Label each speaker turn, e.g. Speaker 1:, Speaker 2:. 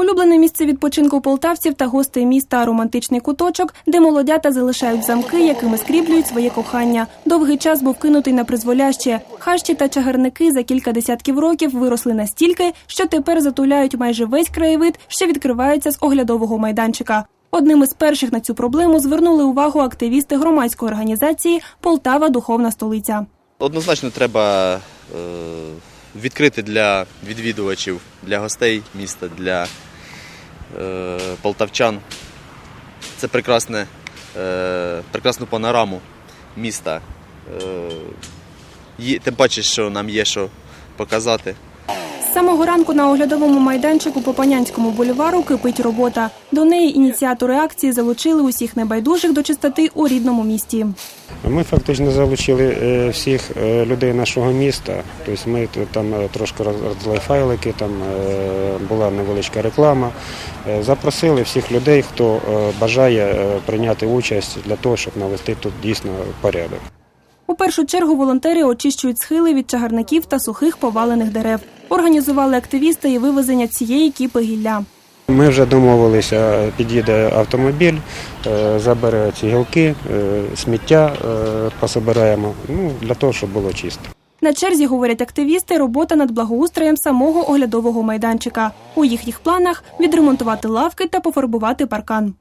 Speaker 1: Улюблене місце відпочинку полтавців та гостей міста романтичний куточок, де молодята залишають замки, якими скріплюють своє кохання. Довгий час був кинутий на призволяще. Хащі та чагарники за кілька десятків років виросли настільки, що тепер затуляють майже весь краєвид, що відкривається з оглядового майданчика. Одним із перших на цю проблему звернули увагу активісти громадської організації Полтава Духовна столиця.
Speaker 2: Однозначно треба е, відкрити для відвідувачів, для гостей міста, для полтавчан. Це прекрасне, е, прекрасну панораму міста. Е, тим паче, що нам є що показати.
Speaker 1: З самого ранку на оглядовому майданчику по Панянському бульвару кипить робота. До неї ініціатори акції залучили усіх небайдужих до чистоти у рідному місті.
Speaker 3: Ми фактично залучили е, всіх е, людей нашого міста. Тобто ми там е, трошки роздали файлики, там була невеличка реклама. Запросили всіх людей, хто бажає прийняти участь для того, щоб навести тут дійсно порядок.
Speaker 1: У першу чергу волонтери очищують схили від чагарників та сухих повалених дерев. Організували активісти і вивезення цієї кіпи гілля.
Speaker 3: Ми вже домовилися, під'їде автомобіль, е, забере ці гілки, е, сміття е, пособираємо, ну, для того, щоб було чисто.
Speaker 1: На черзі, говорять активісти, робота над благоустроєм самого оглядового майданчика. У їхніх планах відремонтувати лавки та пофарбувати паркан.